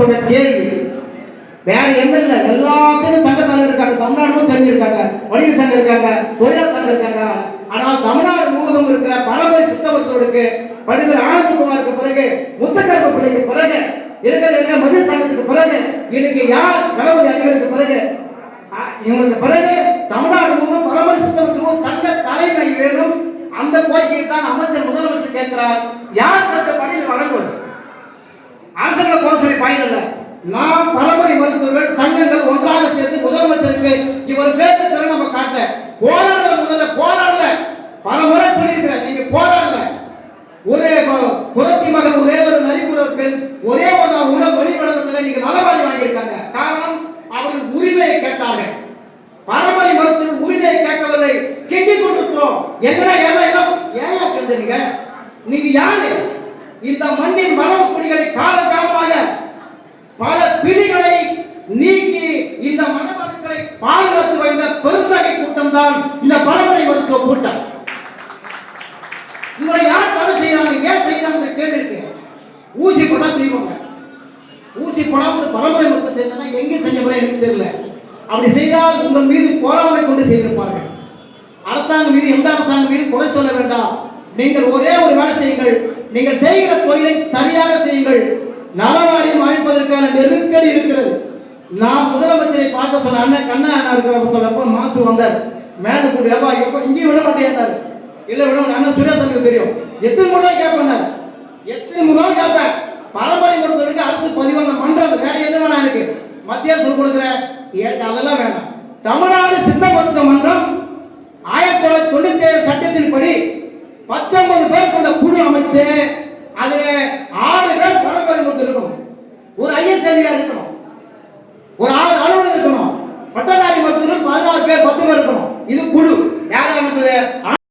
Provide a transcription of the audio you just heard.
தலைவர் கேள்வி வேற எந்த இல்ல. எல்லாத்துக்கும் சங்க தலைவர் இருக்காங்க. தமிழ்நாடும் தெரிஞ்சிருக்காங்க. வணிக சங்கம் இருக்காங்க. தொழிலாளர் சங்கம் இருக்காங்க. ஆனால் தமிழ்நாடு முழுவதும் இருக்கிற பரம்பரை சித்தவர்களுக்கு பண்டிதர் ஆனந்தகுமாருக்கு பிறகு முத்தகர்ம பிள்ளைக்கு பிறகு இருக்கிற இருக்கிற மதிய சங்கத்துக்கு பிறகு இன்னைக்கு யார் கணபதி அணிகளுக்கு பிறகு இவங்களுக்கு பிறகு தமிழ்நாடு முழுவதும் பரம்பரை சித்தவர்களுக்கு சங்க தலைமை வேணும். அந்த கோரிக்கையை தான் அமைச்சர் முதலமைச்சர் கேட்கிறார். யார் கேட்ட பணியில் வழங்குவது அரசுகளை குறை சொல்லி பயன் இல்லை நாம் பரம்பரை மருத்துவர்கள் சங்கங்கள் ஒன்றாக சேர்த்து முதலமைச்சருக்கு இவர் பேருக்கு திறன் நம்ம காட்ட போராடல முதல்ல போராடல. பல முறை சொல்லியிருக்கிறேன் நீங்க போராடல. ஒரே புரட்சி மகன் ஒரே ஒரு நரிபுரர் பெண் ஒரே ஒரு உணவு வெளிப்படத்தில் நீங்க நலவாரி வாங்கியிருக்காங்க. காரணம் அவர்கள் உரிமையை கேட்டாங்க பரம்பரை மருத்துவ உரிமையை கேட்கவில்லை. கெட்டி கொண்டிருக்கிறோம். என்ன எல்லாம் எல்லாம் ஏன் கேட்டீங்க நீங்க? யாரு? இந்த மண்ணின் மரபு குடிகளை காலகாலமாக பல பிடிகளை நீக்கி இந்த மனவளங்களை பாதுகாத்து பெருந்தகை கூட்டம் தான் இந்த பரம்பரை மருத்துவ கூட்டம். இவரை யார் தடை செய்யறாங்க ஏன் செய்யறாங்க கேள்வி இருக்கு ஊசி போட்டா செய்வாங்க. ஊசி போடாம ஒரு பரம்பரை மருத்துவம் செய்யறதா எங்க செஞ்ச முறை எனக்கு தெரியல. அப்படி செய்தால் உங்கள் மீது போராமை கொண்டு செய்திருப்பாங்க அரசாங்கம் மீது எந்த அரசாங்கம் மீது குறை சொல்ல வேண்டாம். நீங்கள் ஒரே ஒரு வேலை செய்யுங்கள். நீங்கள் செய்கிற தொழிலை சரியாக செய்யுங்கள். நலவாரியம் அமைப்பதற்கான நெருக்கடி இருக்கிறது. நான் முதலமைச்சரை பார்க்க சொன்ன அண்ணன் கண்ணா அண்ணா இருக்கிறப்ப சொல்லப்ப மாசு வந்தார். மேல கூட எப்பா எப்போ இங்கேயும் விட மாட்டேன் இல்ல விட அண்ணன் அண்ணன் சுரேஷனுக்கு தெரியும். எத்தனை முறை கேட்பேன் எத்தனை முறை கேட்பேன். பரம்பரை பொறுத்தவரைக்கும் அரசு பதிவாங்க பண்றது வேற எது வேணாம் எனக்கு. மத்திய அரசு கொடுக்குறேன். எனக்கு அதெல்லாம் வேணாம். தமிழ்நாடு சித்த மருத்துவ மன்றம் ஆயிரத்தி தொள்ளாயிரத்தி தொண்ணூத்தி ஏழு சட்டத்தின்படி பத்தொன்பது பேர் கொண்ட குழு அமைத்து அதுல ஆறு பேர் பரம்பரை மருத்துவம் இருக்கணும். ஒரு ஐஎஸ் அதிகாரி இருக்கணும். ஒரு ஆறு அலுவலர் இருக்கணும். பட்டதாரி மருத்துவர்கள் பதினாறு பேர் பத்து பேர் இருக்கணும். இது குழு. யார் அமைச்சது